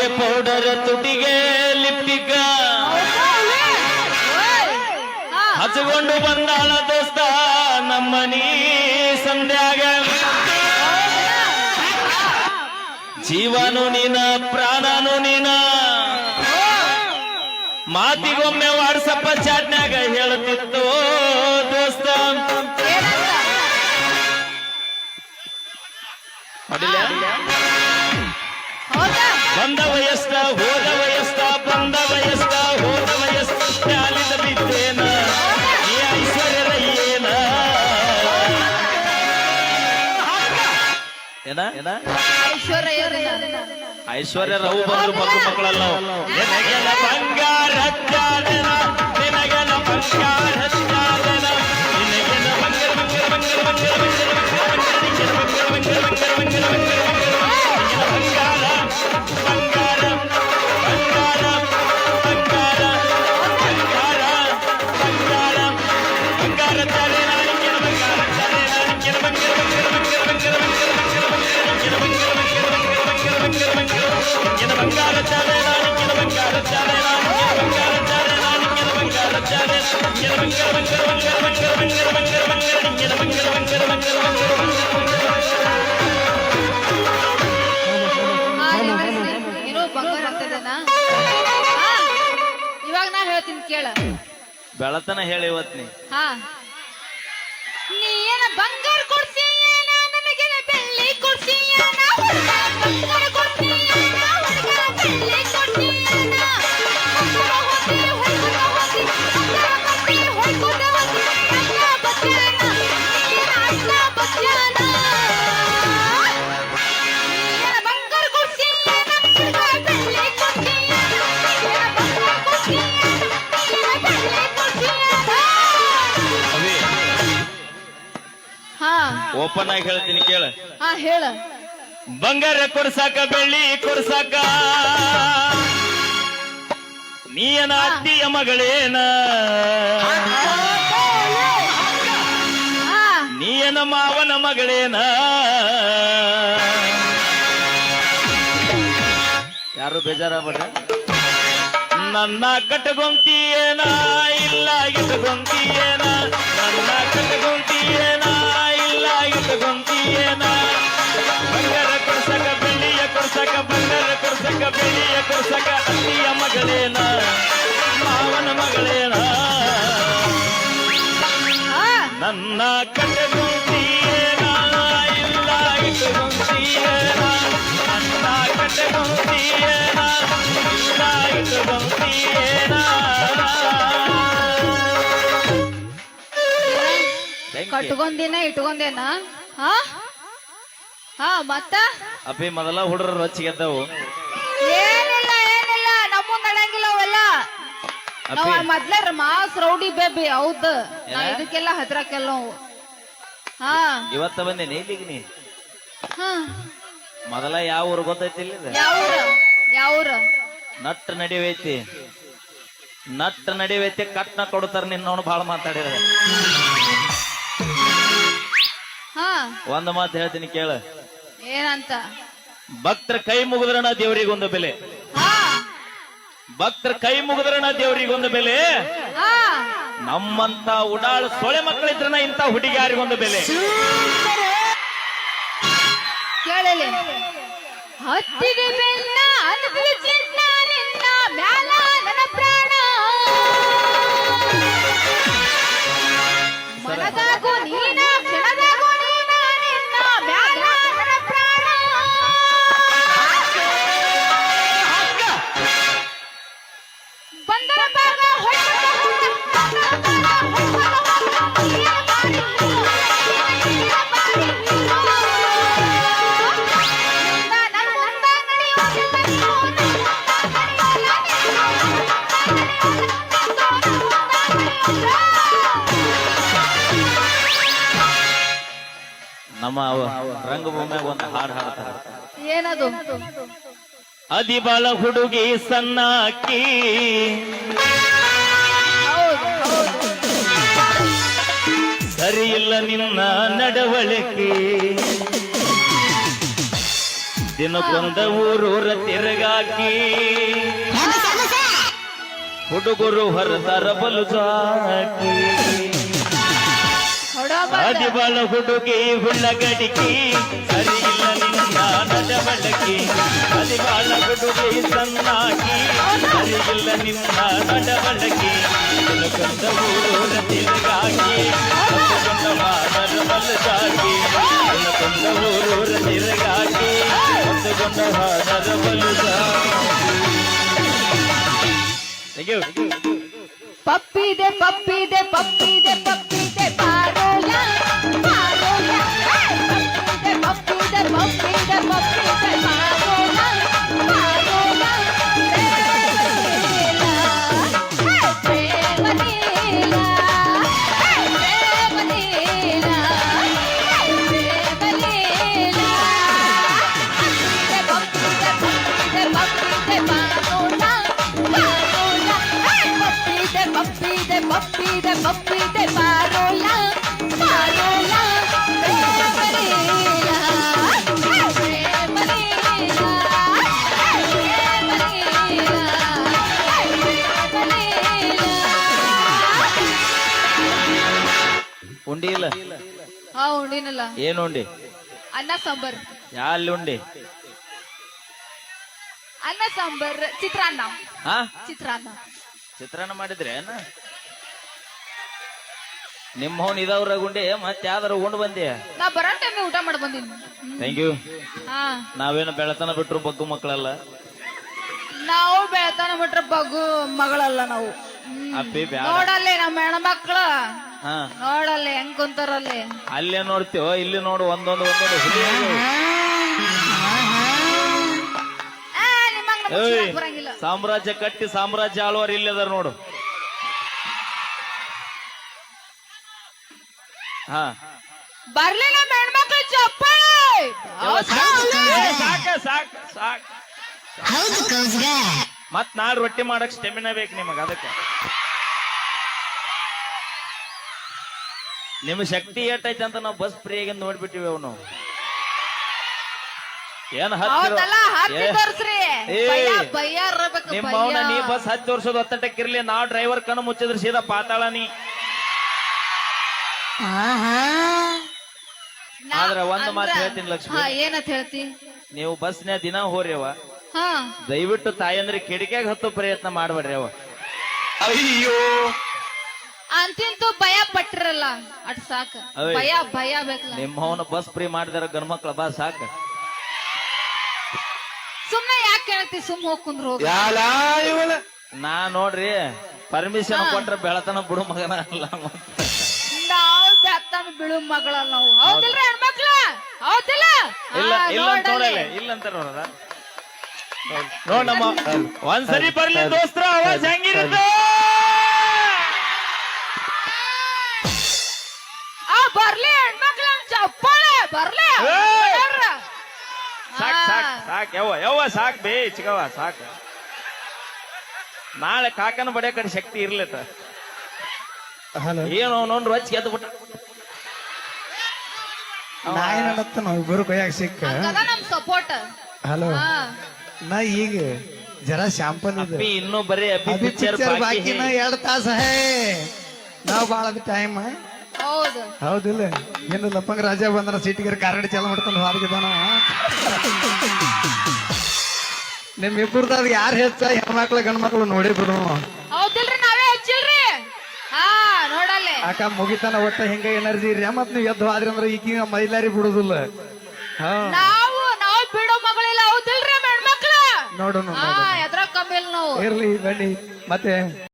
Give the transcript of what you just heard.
ಕಾಲಿಗೆ ಪೌಡರ್ ತುಟಿಗೆ ಲಿಪ್ಟಿಕ ಹಚ್ಕೊಂಡು ಬಂದಾಳ ದೋಸ್ತ ನಮ್ಮನಿ ಸಂಧ್ಯಾಗ. ಜೀವನು ನೀನ, ಪ್ರಾಣನು ನೀನ. ಮಾತಿಗೊಮ್ಮೆ ವಾಟ್ಸಪ್ಪ ಚಾಟ್ನಾಗ ಹೇಳುತ್ತಿತ್ತು ದೋಸ್ತ. ಬಂದ ವಯಸ್ಕ ಹೋದ ವಯಸ್ಕ ಬಂದ ವಯಸ್ಕ ಹೋದ ವಯಸ್ಕ ಶಾಲಿದ ಬಿದ್ದೇನ, ಈ ಐಶ್ವರ್ಯದ ಏನ? ಏನ ಏನ ಐಶ್ವರ್ಯ ರವು ಬಂದ್ರು ಮಕ್ಕಳು ಮಕ್ಕಳಲ್ಲ ಬಂಗಾರ ಬಂಗಾರ ಬೆಳತನ ಹೇಳಿ ಇವತ್ ನೀ. ಹಾ. ನೀ ಏನ ಬಂಗಾರ ಕೊಡ್ತೀಯ ನನಗೆ ಬೆಳ್ಳಿ ಕೊಡ್ತೀಯ ಬಂಗಾರ ಕೊಡ್ತೀಯ. ಓಪನ್ ಆಗಿ ಹೇಳ್ತೀನಿ ಕೇಳ. ಹಾ ಹೇಳ. ಬಂಗಾರ ಕೊಡ್ಸಾಕ ಬೆಳ್ಳಿ ಕೊಡ್ಸಾಕ. ನೀನ ಅತ್ತಿಯ ಮಗಳೇನ. ಹಾ ನೀಯನ ಮಾವನ ಮಗಳೇನ. ಯಾರು ಬೇಜಾರಾಗ್ಬೇಡ ನನ್ನ ಕಟ್ಟಗೊಂತಿಯೇನ ಇಲ್ಲ ಇಟ್ಟಗೊಂತಿಯೇನ ನನ್ನ ನನ್ನ ಕಣ್ಣು ಕಟ್ಕೊಂದಿನ ಇಟ್ಕೊಂದೇನ ಹಾ? ಹಾ ಮತ್ತ? ಅಪ್ಪಿ ಮೊದಲ ಹುಡುಗರು ಹೊಚ್ಚಿಗೆದ್ದವು ನಾವ್ ಮೊದ್ಲ ಮಾಸ್ ರೌಡಿ ಬೇಬಿ ಹೌದು. ನಾ? ಇದಕ್ಕೆಲ್ಲ ಹತ್ರಕ್ಕೆಲ್ಲ ನಾವು. ಹಾ. ಇವತ್ತ ಬಂದೇನಿ ಇಲ್ಲಿಗೆ ನೀ? ಹಾ. ಮೊದಲ ಯಾವ ಊರು ಗೊತ್ತೈತಿ ಇಲ್ಲಿ ಯಾವೂರ ನಟ್ ನಡಿವೈತಿ. ನಟ್ ನಡಿವೈತಿ ಕಟ್ನ ಕೊಡ್ತಾರ ನಿನ್ನವನು ಬಾಳ ಮಾತಾಡಿರ ಹಾ. ಒಂದ್ ಮಾತು ಹೇಳ್ತೀನಿ ಕೇಳ. ಏನಂತ? ಭಕ್ತರ ಕೈ ಮುಗಿದ್ರಣ ದೇವರಿಗೊಂದು ಬೆಲೆ. ಭಕ್ತರ ಕೈ ಮುಗಿದ್ರಣ ದೇವರಿಗೊಂದು ಬೆಲೆ? ನಮ್ಮಂತ ಉಡಾಳ್ ಸೊಳೆ ಮಕ್ಕಳಿದ್ರನ ಇಂಥ ಹುಡುಗಿಯಾರಿಗೊಂದು ಬೆಲೆ? ಕೇಳಲಿ. ಹತ್ತಿದ ಬೆನ್ನ ಅನದಿದ ಚಿನ್ನ ನಿನ್ನ ಮ್ಯಾಲ ನಮ್ಮ ರಂಗಭೂಮಿ ರಂಗಭೂಮಿಯಾಗ ಒಂದು ಹಾಡು ಹಾಡ್ತಾರೆ. ಏನದು? ಅದಿಬಲ ಬಾಳ ಹುಡುಗಿ ಸನ್ನಾಕಿ ಸರಿ ಇಲ್ಲ ನಿನ್ನ ನಡವಳಿಕೆ. ದಿನಕ್ಕೊಂದ ಊರೂರ ತಿರುಗಾಕಿ. ಹುಡುಗರು ಹೊರತರ ಬಲು ಸಾಕಿ. ಹೊಡಬ ಆದಿಬಾಳ ಹುಡುಗಿ ಹುಳ್ಳಗಡಿಕಿ ಸರಿ ಇಲ್ಲ ನಿನ್ನ ನಡವಳಿಕೆ ಆದಿಬಾಳ ಹುಡುಗಿ ಸಣ್ಣಾಕಿ ಸರಿ ಇಲ್ಲ ನಿನ್ನ ನಡವಳಿಕೆ ತಿಳ್ಕೊಂಡ ಊರೂರ ತಿರುಗಾಕಿ ಹೊತ್ತುಕೊಂಡ ಮಾಡರ ಬಲದಾಗಿ ತಿಳ್ಕೊಂಡ ಊರೂರ ತಿರುಗಾಕಿ ಹೊತ್ತುಕೊಂಡ ಹಾಡರ ಬಲದಾಗಿ Thank you. ಪಪ್ಪಿದೆ ಪಪ್ಪಿದೆ ಪಪ್ಪಿದೆ ಪಪ್ಪಿದೆ Bye. ಇಲ್ಲ ಹಾ ಉಂಡಿನಲ್ಲ. ಏನು ಉಂಡಿ? ಅನ್ನ ಸಾಂಬಾರ್. ಯಾಲ್ಲಿ ಉಂಡಿ? ಅನ್ನ ಸಾಂಬಾರ್ ಚಿತ್ರಾನ್ನ. ಹಾ? ಚಿತ್ರಾನ್ನ. ಚಿತ್ರಾನ್ನ ಮಾಡಿದ್ರೆ ನಿಮ್ಮ ಹೋನ್ ಇದಾವ್ರ ಗುಂಡಿ ಮತ್ತೆ ಯಾವ್ದಾರ ಉಂಡ್ ಬಂದಿ? ನಾ ಬರೋ ಟೈಮ್ ಊಟ ಮಾಡಿ ಬಂದಿನಿ. ಥ್ಯಾಂಕ್ ಯು ಹಾ. ನಾವೇನು ಬೆಳತನ ಬಿಟ್ರು ಬಗ್ಗು ಮಕ್ಕಳಲ್ಲ ನಾವು ಬೆಳತನ ಬಿಟ್ರ ಬಗ್ಗು ಮಗಳಲ್ಲ ನಾವು. ಅಪ್ಪಿ ಬ್ಯಾಡ. ನೋಡಲ್ಲಿ ನಮ್ಮ ಹೆಣ್ಮಕ್ಳು. ಹಾ. ನೋಡಲ್ಲಿ ಹೆಂಗ್ ಕುಂತಾರಲ್ಲಿ? ಅಲ್ಲೇ ನೋಡ್ತೀವ ಇಲ್ಲಿ ನೋಡು ಒಂದೊಂದು ಒಂದೊಂದು ಹುಲಿ ಏಯ್ ಬರಂಗಿಲ್ಲ. ಸಾಮ್ರಾಜ್ಯ ಕಟ್ಟಿ ಸಾಮ್ರಾಜ್ಯ ಆಳುವರ್ ಇಲ್ಲದಾರ ನೋಡು. ಹಾ. ಬರ್ಲಿ ನಮ್ಮ ಹೆಣ್ಮಕ್ಳು ಚಪ್ಪಾಳೆ ಸಾಕ್, ಸಾಕ ಮತ್ ನಾಳೆ ರೊಟ್ಟಿ ಮಾಡಕ್ ಸ್ಟೆಮಿನಾ ಬೇಕು ನಿಮಗ ಅದಕ್ಕ. ನಿಮ್ ಶಕ್ತಿ ಏಟೈತೆ ಅಂತ ನಾವು ಬಸ್ ಫ್ರೀಯಾಗಿ ನೋಡ್ಬಿಟ್ಟಿವಿ ಅವನು. ಏನ್ ಹೌದಲ್ಲ ಹತ್ತಿ ಹತ್ತಿರ ತೋರ್ಸ್ರಿ. ಏ. ಭಯ ಭಯ ಇರ್ಬೇಕು ನಿಮ್ಮ ಭಯ. ಅವನ ನೀ ಬಸ್ ಹತ್ತಿ ವರ್ಷದ ಒತ್ತಟಕ್ಕಿರ್ಲಿ ನಾವು ಡ್ರೈವರ್ ಕಣ್ಣು ಮುಚ್ಚಿದ್ರೆ ಸೀದಾ ಪಾತಾಳ ನೀ. ನಾ- ಆದ್ರೆ ಒಂದ್ ಮಾತ್ ಹೇಳ್ತೀನಿ ಲಕ್ಷ್ಮಿ. ಹಾ ಏನಂತ ಹೇಳ್ತಿ? ನೀವು ಬಸ್ನ್ಯಾಗ ದಿನ ಹೋರ್ಯವ ಹಾ. ದಯವಿಟ್ಟು ತಾಯಂದ್ರೆ ಕಿಡಿಕ್ಯಾಗ ಹತ್ತು ಪ್ರಯತ್ನ ಮಾಡ್ಬೇಡ್ರಿ ಅವ. ಅಯ್ಯೋ. ಅಂತಿಂತೂ ಭಯ ಪಟ್ಟಿರಲ್ಲ ಅಟ್ ಸಾಕ. ಭಯ ಭಯ ಬೇಕಲ್ಲ. ನಿಮ್ಮ ಅವನ ಬಸ್ ಫ್ರೀ ಮಾಡಿದಾರ ಗಂಡ್ಮಕ್ಳ ಬಾ ಸಾಕ. ಸುಮ್ನೆ ಯಾಕೆ ಕೇಳ್ತಿ ಸುಮ್ ಹೋಗ್ ಕುಂದ್ರ ಹೋಗ. ನಾ ನೋಡ್ರಿ ಪರ್ಮಿಷನ್ ಕೊಟ್ರೆ ಬೆಳತನ ಬಿಡು ಮಗನ ಅಲ್ಲ. ಮತ್ತೆ. ನಾವು ಮಗಳ ಬಿಳು ಮಗಳಲ್ಲ ನಾವು. ಹೌದಿಲ್ರಿ ಹೆಣ್ಮಕ್ಳ? ಹೌದಿಲ್ಲ? ಇಲ್ಲ ಇಲ್ಲ ಅಂತ ನೋಡಲ್ಲಿ. ನೋಡಲ್ಲ ಇಲ್ಲ ಅಂತ ನೋಡದ? ನೋಡ್ ನಮ್ಮ ಒಂದ್ಸರಿ ಬರ್ಲಿ ದೋಸ್ತ್ರ ಅವಾಜ್ ಹೆಂಗಿರುತ್ತೆ? ಬರ್ಲಿ ಹೆಣ್ಮಕ್ಳ ಚಪ್ಪಾಳೆ ಬರ್ಲಿ. ಸಾಕ್. ಸಾಕ್ ಸಾಕ್. ಯವ್ವ ಯವ್ವ ಸಾಕ್ ಬೇ ಚಿಕ್ಕವ ಸಾಕ್. ನಾಳೆ ಕಾಕನ ಬಡಿಯ ಕಡೆ ಶಕ್ತಿ ಇರ್ಲಿತ್ತ ಹಲೋ. ಏನು ಅವನೊಂದು ಹಚ್ಚಿ ಗೆದ್ದು ಬಿಟ್ಟ. ನಾ ಏನತ್ತ ನಾವು ಇಬ್ಬರು ಕೈಯಾಗ ಸಿಕ್ಕ. ಹಂಗದ ನಮ್ ಸಪೋರ್ಟ್ ಹಲೋ. ನಾ ಈಗ ಜರ ಶಾಂಪನ್ ಅಪ್ಪಿ ಇನ್ನೂ ಬರೀ ಅಪ್ಪಿ ಪಿಕ್ಚರ್ ಪಿಕ್ಚರ್ ಬಾಕಿ ಬಾಕಿನ ಎರಡ್ ತಾಸ ಹೇ. ನಾವ್ ಬಾಳ ಟೈಮ್ ಹೌದಿಲ್ಲ. ಏನು ಲಪ್ಪಂಗ ರಾಜ ಬಂದ್ರ ಸೀಟಿಗೆ ಕಾರಡಿ ಚಾಲು ಮಾಡ್ಕೊಂಡು ಹಾರಿಗಿದಾನ ನಿಮ್ ಇಬ್ಬರದಾಗ ಯಾರು ಹೆಚ್ಚ? ಹೆಣ್ಮಕ್ಳು ಗಂಡ್ಮಕ್ಳು ನೋಡಿ ಬಿಡು ಹೌದಿಲ್ರಿ ನಾವೇ ಹಚ್ಚಿಲ್ರಿ. ಹಾ ನೋಡಲ್ಲಿ. ಅಕ್ಕ ಮುಗಿತಾನ ಒಟ್ಟ ಹಿಂಗ ಎನರ್ಜಿ ಇರ್ರಿ. ಮತ್ ನೀವ್ ಎದ್ದು ಆದ್ರಿ ಅಂದ್ರೆ ಈಗ ಮೈಲಾರಿ ಬಿಡುದಿಲ್ಲ. ಹಾ. ನಾವು ನಾವು ಬಿಡೋ ಮಗಳಿಲ್ಲ. ಹೌದಿಲ್ರಿ ಹೆಣ್ಮಕ್ಳು? ನೋಡೋಣ ಹಾ ಎದ್ರ ಕಮ್ಮಿ ಇಲ್ಲ ನಾವು. ಇರ್ಲಿ ಬನ್ನಿ. ಮತ್ತೆ?